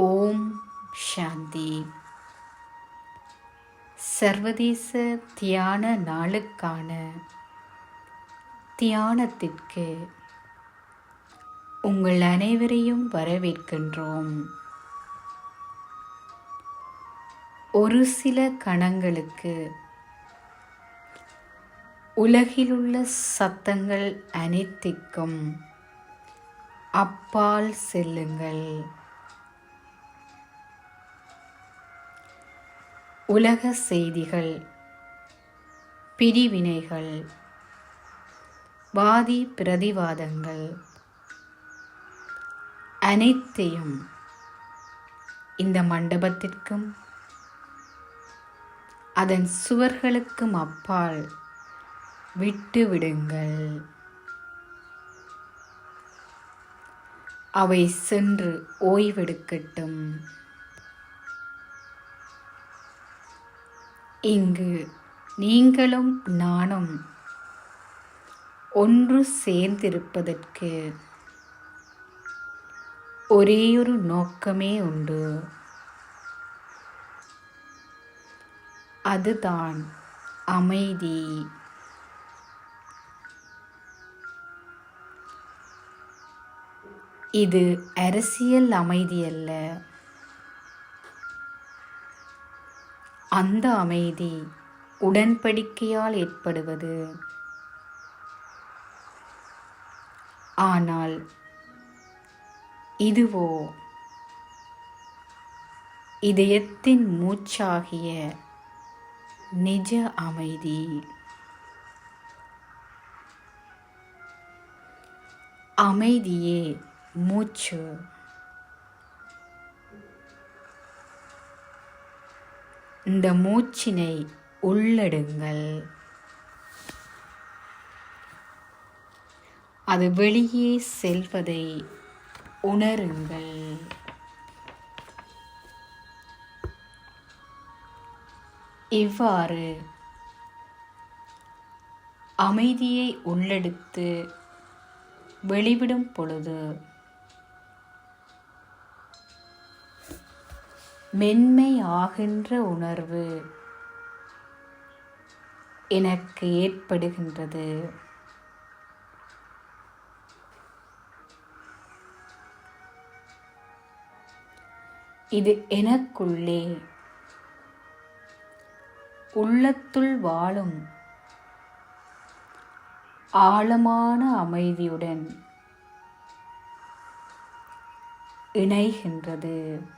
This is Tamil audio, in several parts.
ஓம் சாந்தி. சர்வதேச தியான நாளுக்கான தியானத்திற்கு உங்கள் அனைவரையும் வரவேற்கின்றோம். ஒரு சில கணங்களுக்கு உலகிலுள்ள சத்தங்கள் அனைத்திற்கும் அப்பால் செல்லுங்கள். உலக செய்திகள் பிரிவினைகள் வாதி பிரதிவாதங்கள் அனைத்தையும் இந்த மண்டபத்திற்கும் அதன் சுவர்களுக்கும் அப்பால் விட்டுவிடுங்கள் அவை சென்று ஓய்வெடுக்கட்டும். இங்கு நீங்களும் நானும் ஒன்று சேர்ந்திருப்பதற்கு ஒரேயொரு நோக்கமே உண்டு. அதுதான் அமைதி. இது அரசியல் அமைதி அல்ல அந்த அமைதி உடன்படிக்கையால் ஏற்படுவது. ஆனால் இதுவோ இதயத்தின் மூச்சாகிய நிஜ அமைதி. அமைதியே மூச்சு. இந்த மூச்சினை உள்ளெடுங்கள். அது வெளியே செல்வதை உணருங்கள். இவ்வாறு அமைதியை உள்ளெடுத்து வெளிவிடும் பொழுது மென்மை ஆகின்ற உணர்வு எனக்கு ஏற்படுகின்றது. இது எனக்குள்ளே உள்ளத்துள் வாழும் ஆழமான அமைதியுடன் இணைகின்றது.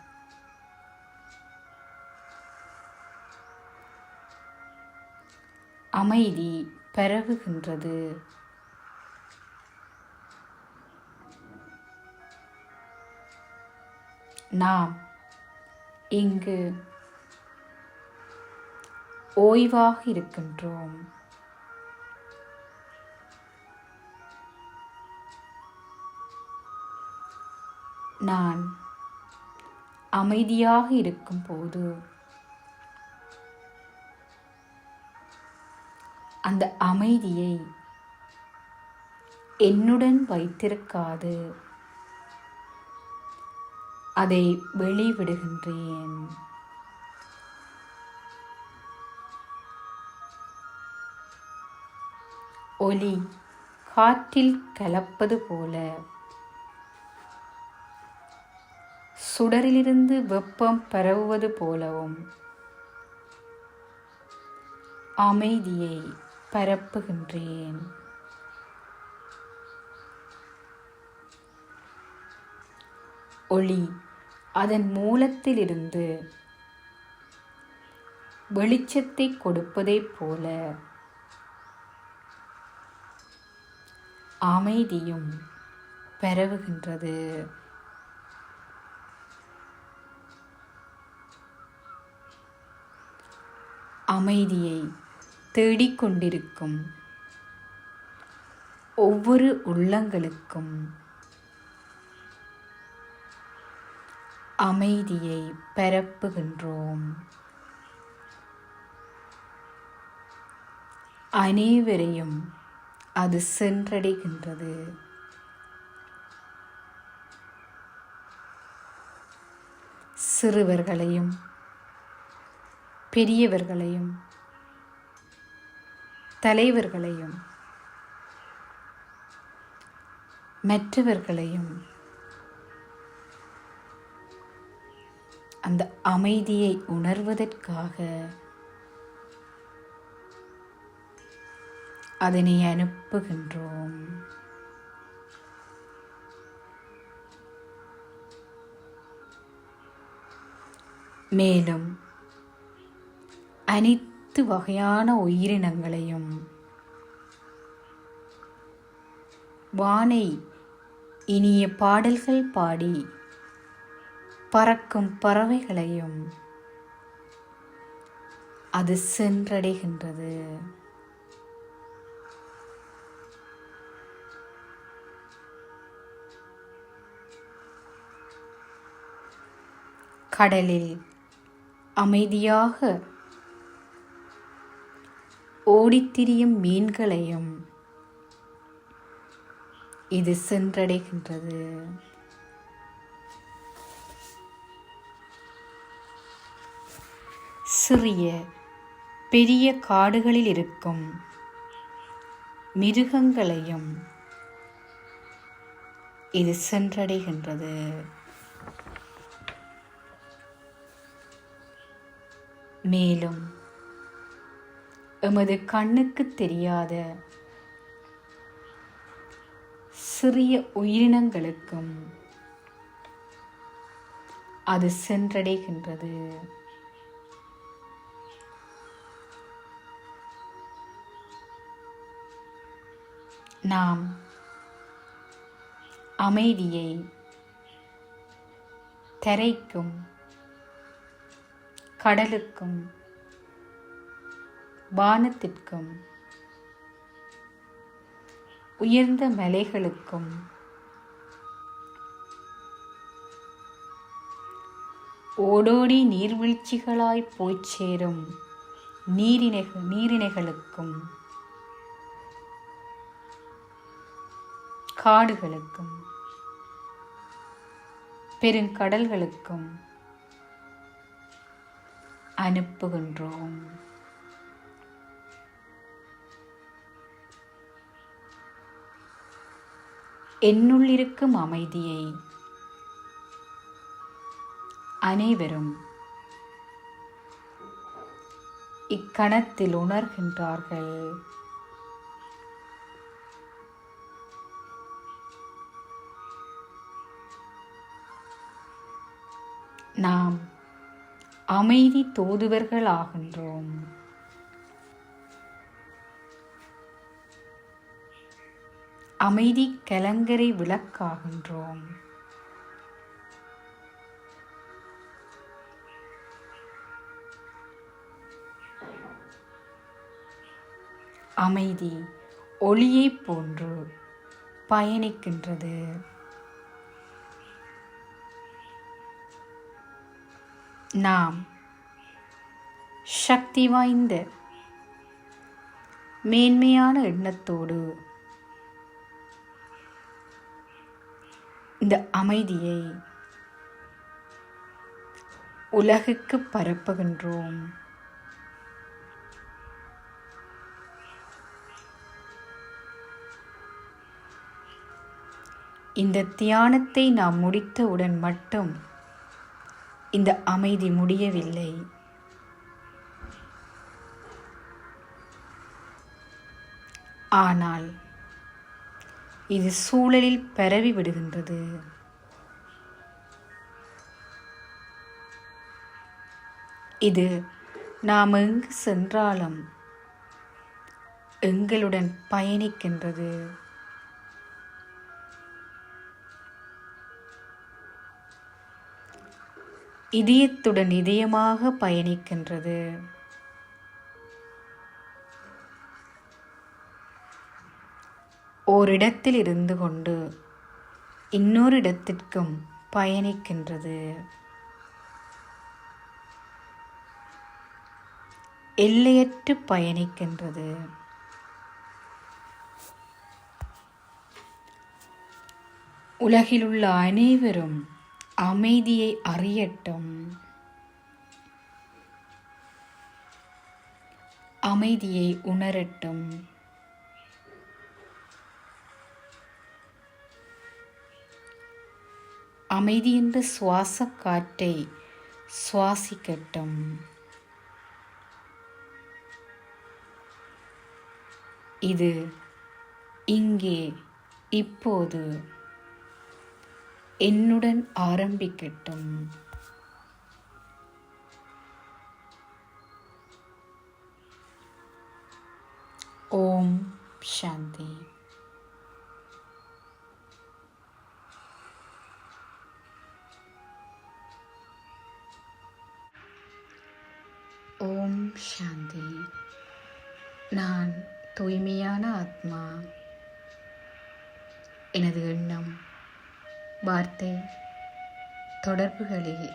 அமைதி பரவுகின்றது நாம் இங்கு ஓய்வாக இருக்கின்றோம். நான் அமைதியாக இருக்கும்போது அந்த அமைதியை என்னுடன் வைத்திருக்காது. அதை வெளிவிடுகின்றேன். ஒலி காற்றில் கலப்பது போல சுடரிலிருந்து வெப்பம் பரவுவது போலவும் அமைதியை பரப்புகின்றேன். ஒளி அதன் மூலத்திலிருந்து வெளிச்சத்தை கொடுப்பதைப் போல அமைதியும் பரவுகின்றது. அமைதியை தேடிக்கொண்டிருக்கும். ஒவ்வொரு உள்ளங்களுக்கும் அமைதியை பரப்புகின்றோம் அனைவரையும் அது சென்றடைகின்றது. சிறுவர்களையும் பெரியவர்களையும் தலைவர்களையும் மற்றவர்களையும் அந்த அமைதியை உணர்வதற்காக அதனை அனுப்புகின்றோம். மேலும் அனைத்து வகையான உயிரினங்களையும். வானை இனிய பாடல்கள் பாடி பறக்கும் பறவைகளையும் அது சென்றடைகின்றது. கடலில் அமைதியாக ஓடித்திரியும் மீன்களையும் இது சென்றடைகின்றது. சிறிய பெரிய காடுகளில் இருக்கும் மிருகங்களையும் இது சென்றடைகின்றது. மேலும் எமது கண்ணுக்கு தெரியாத சிறிய உயிரினங்களுக்கும் அது சென்றடைகின்றது. நாம் அமைதியை தரைக்கும் கடலுக்கும் வானத்திற்கும் உயர்ந்த மலைகளுக்கும் ஓடோடி நீர்வீழ்ச்சிகளாய் போய்ச் சேரும் நீரினை நீரிணைகளுக்கும் காடுகளுக்கும் பெருங்கடல்களுக்கும் அனுப்புகின்றோம். என்னுள்ளிருக்கும் அமைதியை அனைவரும் இக்கணத்தில் உணர்கின்றார்கள். நாம் அமைதி தோதுவர்கள் ஆகின்றோம் அமைதி கலங்கரை விளக்காகின்றோம். அமைதி ஒளியைப் போன்று பயணிக்கின்றது. நாம் சக்தி வாய்ந்த மேன்மையான எண்ணத்தோடு இந்த அமைதியை உலகுக்கு பரப்புகின்றோம். இந்த தியானத்தை நாம் முடித்தவுடன் மட்டும் இந்த அமைதி முடியவில்லை. ஆனால் இது சூழலில் பரவி விடுகின்றது. இது நாம் எங்கு சென்றாலும் எங்களுடன் பயணிக்கின்றது. இதயத்துடன் இதயமாக பயணிக்கின்றது. ஓரிடத்தில் இருந்து கொண்டு இன்னொரு இடத்திற்கும் பயணிக்கின்றது. எல்லையற்று பயணிக்கின்றது. உலகிலுள்ள அனைவரும் அமைதியை அறியட்டும். அமைதியை உணரட்டும். அமைதி என்ற சுவாச காற்றை சுவாசிக்கட்டும். இது இங்கே இப்போது என்னுடன் ஆரம்பிக்கட்டும். ஓம் சாந்தி. ஓம் சாந்தி. நான் தூய்மையான ஆத்மா. எனது எண்ணம் வார்த்தை தொடர்புகளில்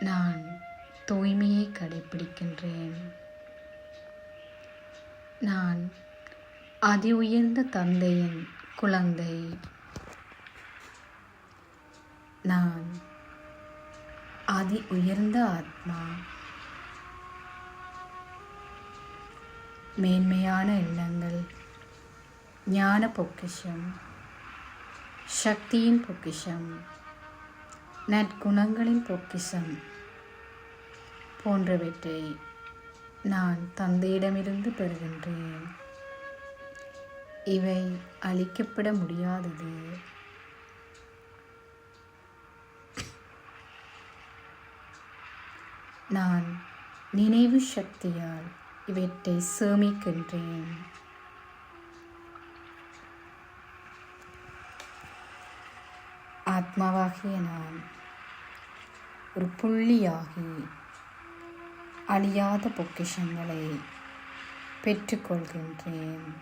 நான் தூய்மையை கடைபிடிக்கின்றேன் நான் அதி உயர்ந்த தந்தையின் குழந்தை. நான் அதி உயர்ந்த ஆத்மா. மேன்மையான எண்ணங்கள். ஞான பொக்கிஷம். சக்தியின் பொக்கிஷம். நற்குணங்களின் பொக்கிஷம் போன்றவற்றை நான் தந்தையிடமிருந்து பெறுகின்றேன். இவை அளிக்கப்பட முடியாதது. நான் நினைவு சக்தியால் இவற்றை சேமிக்கின்றேன். ஆத்மாவாகிய நான் ஒரு புள்ளியாகி அழியாத பொக்கிஷங்களை பெற்றுக்கொள்கின்றேன்.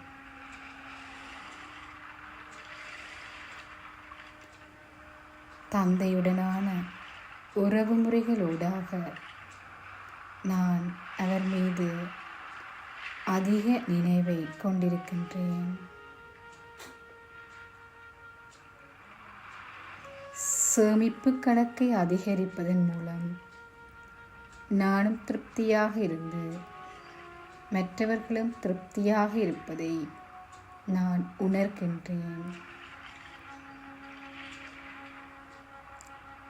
தந்தையுடனான உறவு முறைகளூடாக நான் அவர் மீது அதிக நினைவை கொண்டிருக்கின்றேன். சேமிப்பு கணக்கை அதிகரிப்பதன் மூலம் நானும் திருப்தியாக இருந்து மற்றவர்களும் திருப்தியாக இருப்பதை நான் உணர்கின்றேன்.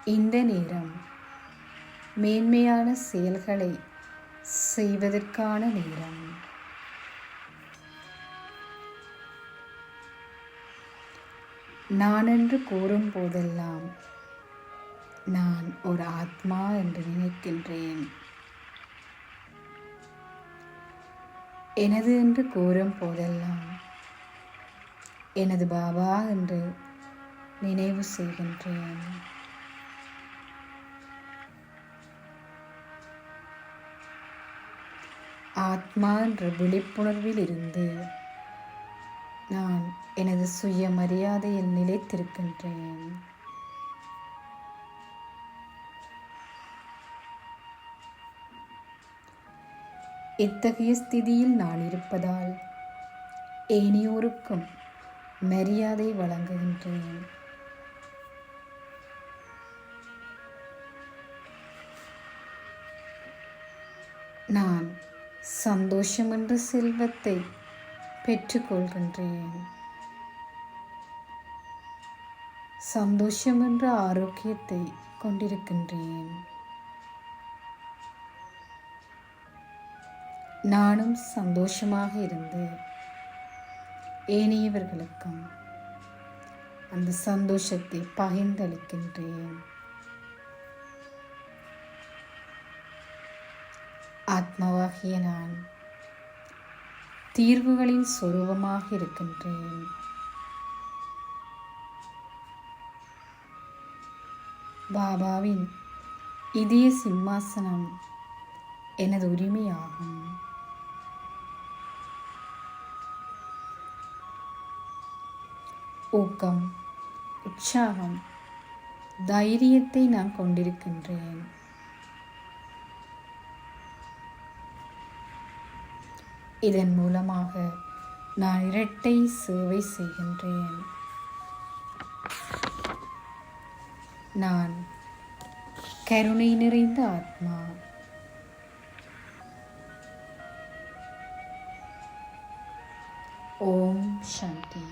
இந்த நேரம் மேன்மையான செயல்களை செய்வதற்கான நேரம். நான் என்று கூறும் போதெல்லாம் நான் ஒரு ஆத்மா என்று நினைக்கின்றேன். எனது என்று கூறும் போதெல்லாம் எனது பாபா என்று நினைவு செய்கின்றேன். ஆத்மா என்ற விழிப்புணர்வில் இருந்து நான் எனது சுயமரியாதையில் நிலைத்திருக்கின்றேன். இத்தகைய ஸ்திதியில் நான் இருப்பதால் ஏனியோருக்கும் மரியாதை வழங்குகின்றேன். நான் சந்தோஷம் என்ற செல்வத்தை பெற்றுக்கொள்கின்றேன். சந்தோஷம் என்ற ஆரோக்கியத்தை கொண்டிருக்கின்றேன். நானும் சந்தோஷமாக இருந்து ஏனையவர்களுக்கும் அந்த சந்தோஷத்தை பகிர்ந்தளிக்கின்றேன். ஆத்மாவாகிய நான் தீர்வுகளின் சொரூபமாக இருக்கின்றேன். பாபாவின் இதய சிம்மாசனம் எனது உரிமையாகும். ஊக்கம் உற்சாகம் தைரியத்தை நான் கொண்டிருக்கின்றேன். இதன் மூலமாக நான் இரட்டை சேவை செய்கின்றேன். நான் கருணை நிறைந்த ஆத்மா. ஓம் சாந்தி.